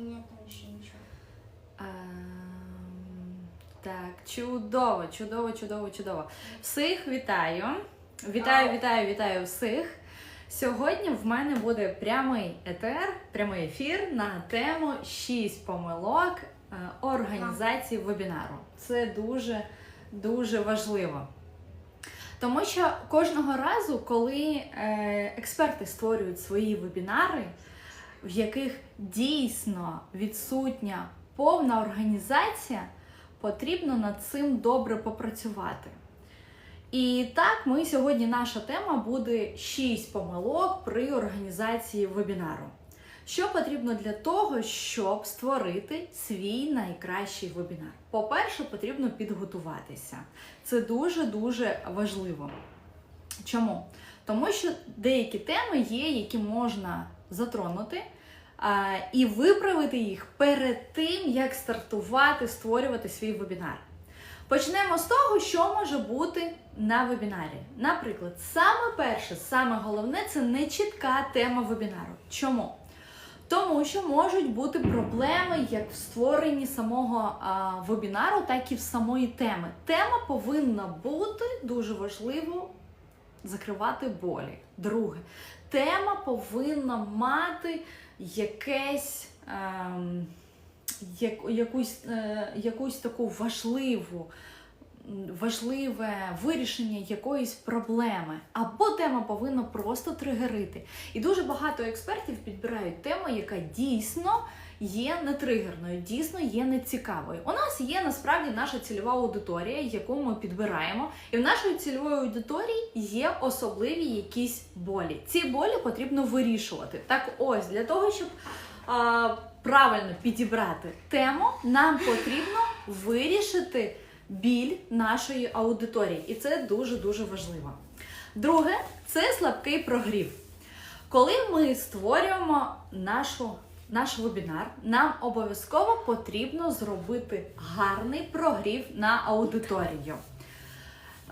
Нет, там. Ем, Так, чудово, чудово, чудово, чудово. Всіх вітаю. Вітаю, вітаю, вітаю всіх. Сьогодні в мене буде прямий етер, прямий ефір на тему 6 помилок е, організації вебінару. Це дуже дуже важливо. Тому що кожного разу, коли е, експерти створюють свої вебінари, в яких дійсно відсутня повна організація, потрібно над цим добре попрацювати. І так, ми сьогодні наша тема буде 6 помилок при організації вебінару. Що потрібно для того, щоб створити свій найкращий вебінар? По-перше, потрібно підготуватися. Це дуже-дуже важливо. Чому? Тому що деякі теми є, які можна затронути і виправити їх перед тим, як стартувати, створювати свій вебінар. Почнемо з того, що може бути на вебінарі. Наприклад, саме перше, саме головне це не чітка тема вебінару. Чому? Тому що можуть бути проблеми як в створенні самого а, вебінару, так і в самої теми. Тема повинна бути дуже важливо закривати болі. Друге, тема повинна мати якесь. Ем, як- якусь, е, якусь таку важливу, важливе вирішення якоїсь проблеми. Або тема повинна просто тригерити. І дуже багато експертів підбирають тему, яка дійсно є не тригерною, дійсно є нецікавою. У нас є насправді наша цільова аудиторія, яку ми підбираємо, і в нашої цільової аудиторії є особливі якісь болі. Ці болі потрібно вирішувати. Так ось для того, щоб а, правильно підібрати тему, нам потрібно вирішити біль нашої аудиторії, і це дуже дуже важливо. Друге, це слабкий прогрів. Коли ми створюємо нашу, наш вебінар, нам обов'язково потрібно зробити гарний прогрів на аудиторію.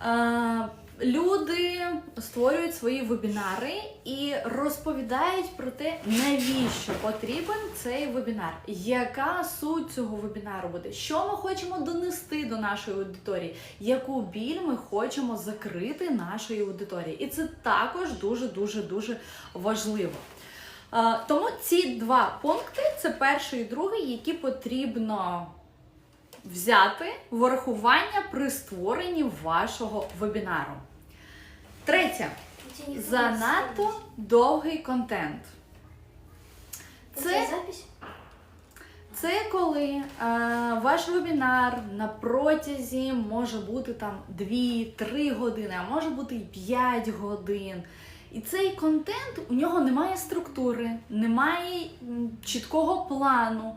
Е, Люди створюють свої вебінари і розповідають про те, навіщо потрібен цей вебінар, яка суть цього вебінару буде, що ми хочемо донести до нашої аудиторії, яку біль ми хочемо закрити нашої аудиторії. І це також дуже дуже дуже важливо. Е, Тому ці два пункти це перший і другий, які потрібно взяти в врахування при створенні вашого вебінару. Третє. Занадто довгий контент. Це, це коли е, ваш вебінар на протязі може бути там 2-3 години, а може бути і 5 годин. І цей контент у нього немає структури, немає чіткого плану.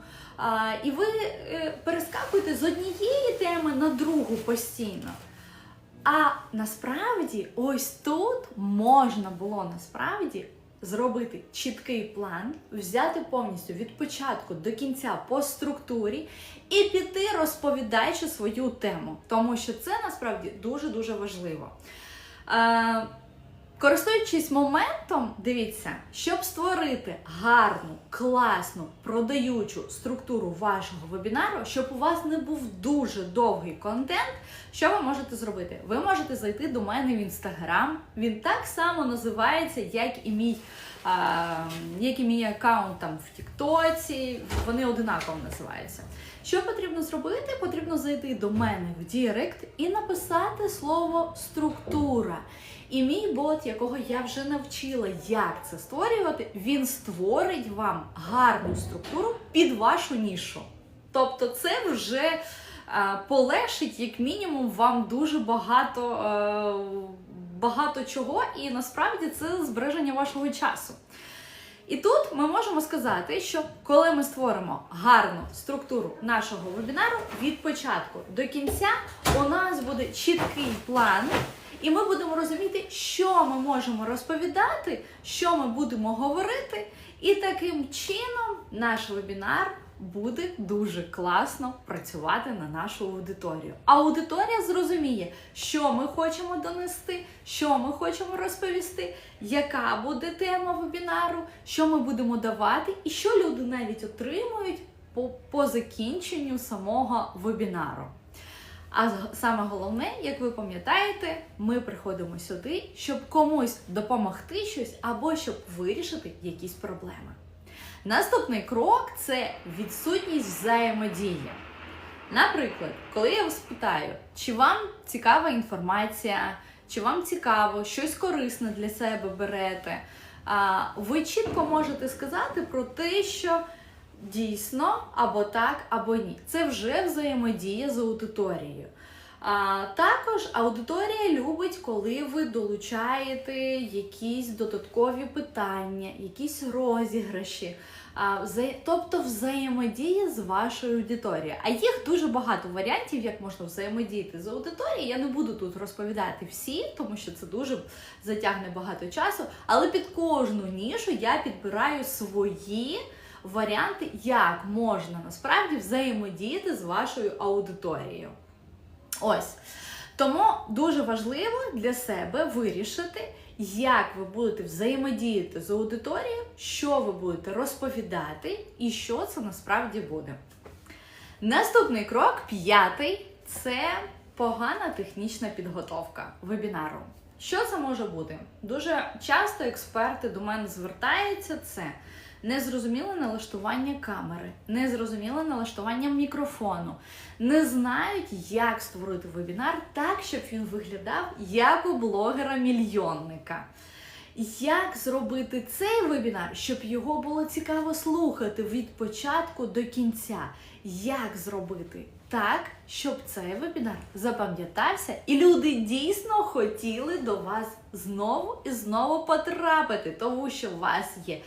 І ви е, перескакуєте з однієї теми на другу постійно. А насправді, ось тут можна було насправді зробити чіткий план, взяти повністю від початку до кінця по структурі і піти, розповідаючи свою тему. Тому що це насправді дуже-дуже важливо. Користуючись моментом, дивіться, щоб створити гарну, класну, продаючу структуру вашого вебінару, щоб у вас не був дуже довгий контент, що ви можете зробити? Ви можете зайти до мене в інстаграм. Він так само називається, як і мій, а, як і мій аккаунт там в Тіктоці. Вони одинаково називаються. Що потрібно зробити? Потрібно зайти до мене в Дірект і написати слово структура. І мій бот, якого я вже навчила, як це створювати, він створить вам гарну структуру під вашу нішу. Тобто, це вже е, полегшить, як мінімум, вам дуже багато, е, багато чого, і насправді це збереження вашого часу. І тут ми можемо сказати, що коли ми створимо гарну структуру нашого вебінару від початку до кінця, у нас буде чіткий план, і ми будемо розуміти, що ми можемо розповідати, що ми будемо говорити, і таким чином наш вебінар буде дуже класно працювати на нашу аудиторію. Аудиторія зрозуміє, що ми хочемо донести, що ми хочемо розповісти, яка буде тема вебінару, що ми будемо давати, і що люди навіть отримують по, по закінченню самого вебінару. А саме головне, як ви пам'ятаєте, ми приходимо сюди, щоб комусь допомогти щось або щоб вирішити якісь проблеми. Наступний крок це відсутність взаємодії. Наприклад, коли я вас питаю, чи вам цікава інформація, чи вам цікаво, щось корисне для себе берете, ви чітко можете сказати про те, що дійсно або так, або ні. Це вже взаємодія з аудиторією. А, також аудиторія любить, коли ви долучаєте якісь додаткові питання, якісь розіграші. А, вза- тобто взаємодія з вашою аудиторією. А їх дуже багато варіантів, як можна взаємодіяти з аудиторією. Я не буду тут розповідати всі, тому що це дуже затягне багато часу. Але під кожну нішу я підбираю свої варіанти, як можна насправді взаємодіяти з вашою аудиторією. Ось. Тому дуже важливо для себе вирішити, як ви будете взаємодіяти з аудиторією, що ви будете розповідати і що це насправді буде. Наступний крок, п'ятий, це погана технічна підготовка вебінару. Що це може бути? Дуже часто експерти до мене звертаються це незрозуміле налаштування камери, незрозуміле налаштування мікрофону, не знають, як створити вебінар так, щоб він виглядав як у блогера-мільйонника. Як зробити цей вебінар, щоб його було цікаво слухати від початку до кінця? Як зробити так, щоб цей вебінар запам'ятався, і люди дійсно хотіли до вас знову і знову потрапити, тому що у вас є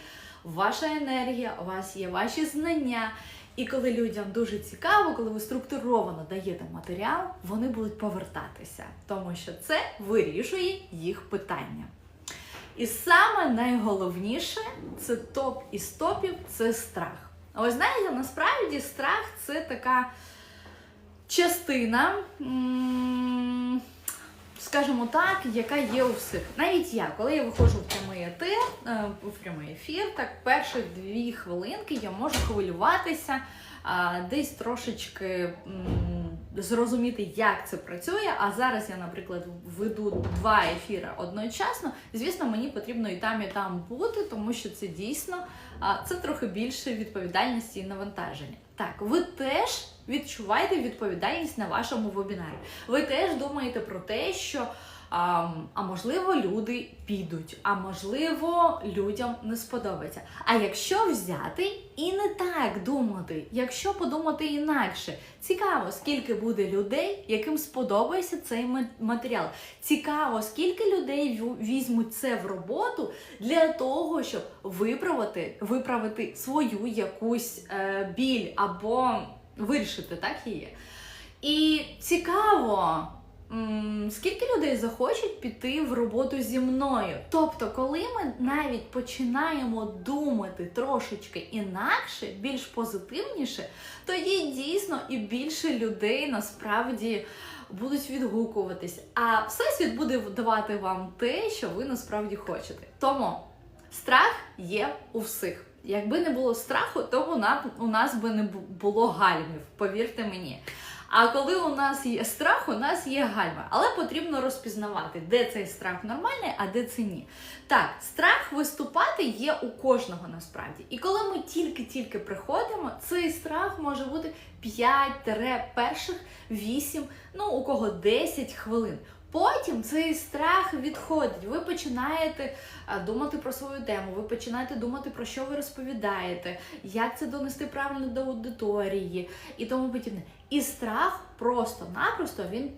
ваша енергія, у вас є ваші знання. І коли людям дуже цікаво, коли ви структуровано даєте матеріал, вони будуть повертатися, тому що це вирішує їх питання. І саме найголовніше це топ із топів це страх. А ви знаєте, насправді страх це така частина, м, скажімо так, яка є у всіх. Навіть я, коли я виходжу в прямий етер, е, в прямий ефір, так перші дві хвилинки я можу хвилюватися, десь трошечки зрозуміти, як це працює. А зараз я, наприклад, веду два ефіри одночасно. Звісно, мені потрібно і там, і там бути, тому що це дійсно це трохи більше відповідальності і навантаження. Так, ви теж відчуваєте відповідальність на вашому вебінарі. Ви теж думаєте про те, що а, а можливо люди підуть, а можливо людям не сподобається. А якщо взяти і не так думати, якщо подумати інакше, цікаво, скільки буде людей, яким сподобається цей ма- матеріал. Цікаво, скільки людей візьмуть це в роботу для того, щоб виправити, виправити свою якусь е, біль або вирішити так її. І цікаво, скільки людей захочуть піти в роботу зі мною. Тобто, коли ми навіть починаємо думати трошечки інакше, більш позитивніше, тоді дійсно і більше людей насправді будуть відгукуватись. А всесвіт буде давати вам те, що ви насправді хочете. Тому страх є у всіх. Якби не було страху, то у нас, би не було гальмів, повірте мені. А коли у нас є страх, у нас є гальма. Але потрібно розпізнавати, де цей страх нормальний, а де це ні. Так, страх виступати є у кожного насправді. І коли ми тільки-тільки приходимо, цей страх може бути 5 перших 8, ну у кого 10 хвилин. Потім цей страх відходить. Ви починаєте думати про свою тему, ви починаєте думати про що ви розповідаєте, як це донести правильно до аудиторії і тому подібне. І страх просто-напросто він,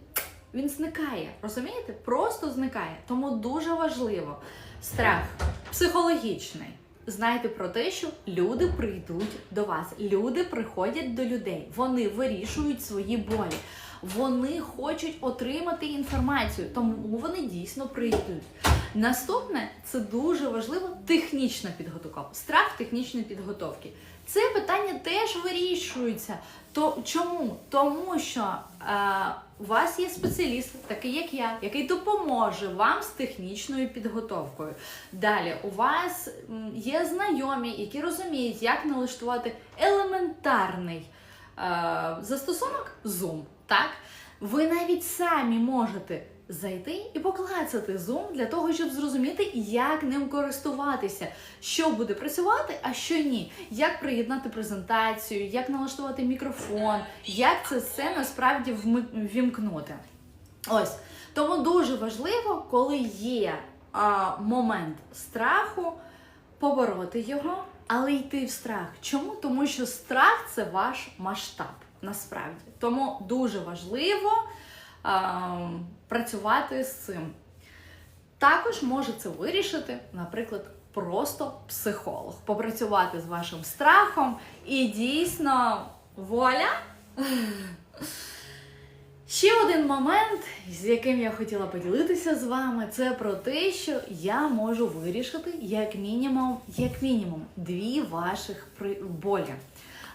він зникає. Розумієте? Просто зникає. Тому дуже важливо страх психологічний. Знайте про те, що люди прийдуть до вас. Люди приходять до людей, вони вирішують свої болі. Вони хочуть отримати інформацію, тому вони дійсно прийдуть. Наступне це дуже важливо технічна підготовка. Страх технічної підготовки. Це питання теж вирішується. То чому? Тому що е, у вас є спеціаліст, такий як я, який допоможе вам з технічною підготовкою. Далі у вас є знайомі, які розуміють, як налаштувати елементарний е, застосунок Zoom. Так? Ви навіть самі можете зайти і поклацати Zoom для того, щоб зрозуміти, як ним користуватися, що буде працювати, а що ні, як приєднати презентацію, як налаштувати мікрофон, як це все насправді вми- вімкнути. Ось тому дуже важливо, коли є а, момент страху, побороти його, але йти в страх. Чому? Тому що страх це ваш масштаб насправді. Тому дуже важливо працювати з цим. Також може це вирішити, наприклад, просто психолог. Попрацювати з вашим страхом і дійсно вуаля! Ще один момент, з яким я хотіла поділитися з вами, це про те, що я можу вирішити як мінімум, як мінімум дві ваших болі.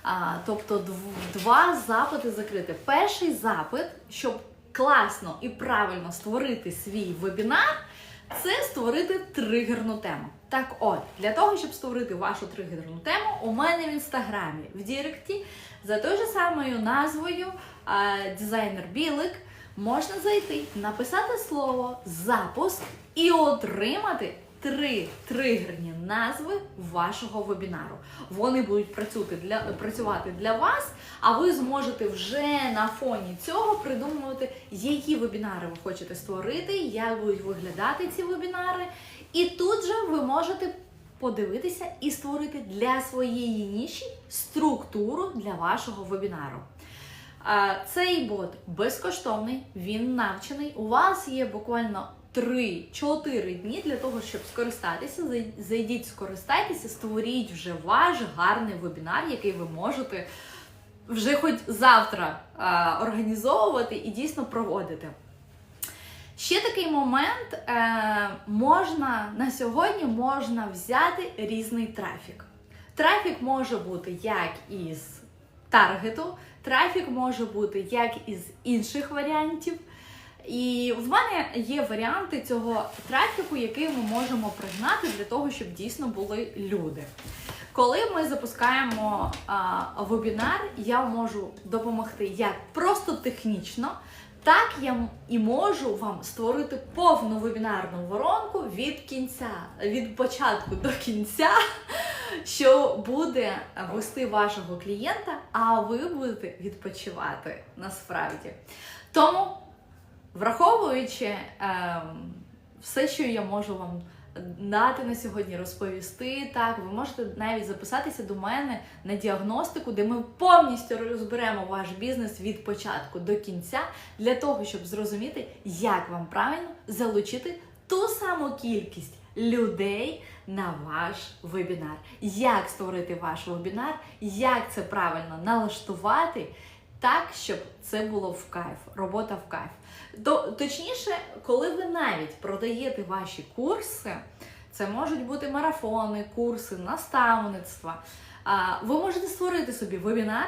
А, тобто дв- два запити закрити. Перший запит, щоб класно і правильно створити свій вебінар, це створити тригерну тему. Так от, для того, щоб створити вашу тригерну тему, у мене в інстаграмі в Діректі за тою же самою назвою дизайнер Білик можна зайти, написати слово запуск і отримати три тригерні назви вашого вебінару. Вони будуть працювати для, працювати для вас, а ви зможете вже на фоні цього придумувати, які вебінари ви хочете створити, як будуть виглядати ці вебінари. І тут же ви можете подивитися і створити для своєї ніші структуру для вашого вебінару. Цей бот безкоштовний, він навчений. У вас є буквально 3-4 дні для того, щоб скористатися. Зайдіть, скористайтеся, створіть вже ваш гарний вебінар, який ви можете вже хоч завтра а, організовувати і дійсно проводити. Ще такий момент е, можна на сьогодні можна взяти різний трафік. Трафік може бути як із таргету, трафік може бути як із інших варіантів. І в мене є варіанти цього трафіку, який ми можемо пригнати для того, щоб дійсно були люди. Коли ми запускаємо а, вебінар, я можу допомогти як просто технічно, так я і можу вам створити повну вебінарну воронку від кінця, від початку до кінця, що буде вести вашого клієнта, а ви будете відпочивати насправді. Тому, враховуючи ем, все, що я можу вам дати на сьогодні, розповісти. Так, ви можете навіть записатися до мене на діагностику, де ми повністю розберемо ваш бізнес від початку до кінця, для того, щоб зрозуміти, як вам правильно залучити ту саму кількість людей на ваш вебінар. Як створити ваш вебінар, як це правильно налаштувати. Так, щоб це було в кайф, робота в кайф. То, точніше, коли ви навіть продаєте ваші курси, це можуть бути марафони, курси, наставництва. Ви можете створити собі вебінар,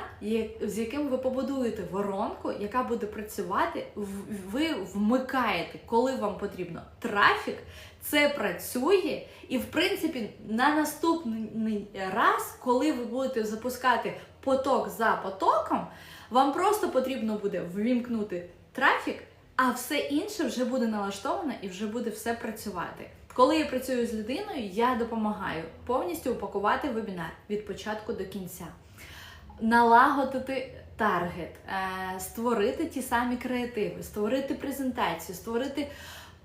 з яким ви побудуєте воронку, яка буде працювати. Ви вмикаєте, коли вам потрібно трафік, це працює, і в принципі на наступний раз, коли ви будете запускати поток за потоком, вам просто потрібно буде ввімкнути трафік, а все інше вже буде налаштовано і вже буде все працювати. Коли я працюю з людиною, я допомагаю повністю упакувати вебінар від початку до кінця, налагодити таргет, е, створити ті самі креативи, створити презентацію, створити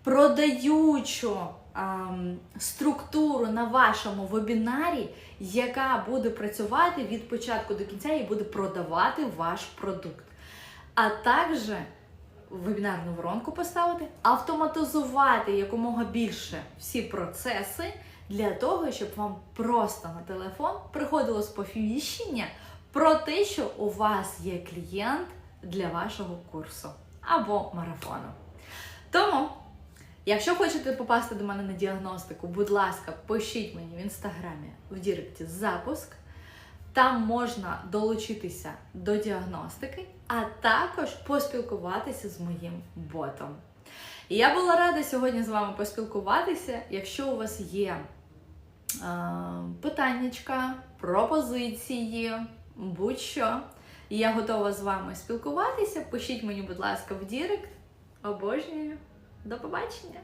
продаючу структуру на вашому вебінарі, яка буде працювати від початку до кінця і буде продавати ваш продукт. А також вебінарну воронку поставити, автоматизувати якомога більше всі процеси для того, щоб вам просто на телефон приходило сповіщення про те, що у вас є клієнт для вашого курсу або марафону. Тому, якщо хочете попасти до мене на діагностику, будь ласка, пишіть мені в інстаграмі в Діректі запуск. Там можна долучитися до діагностики, а також поспілкуватися з моїм ботом. Я була рада сьогодні з вами поспілкуватися. Якщо у вас є е, питаннячка, пропозиції, будь-що, я готова з вами спілкуватися, пишіть мені, будь ласка, в Дірект. Обожнюю. До побачення!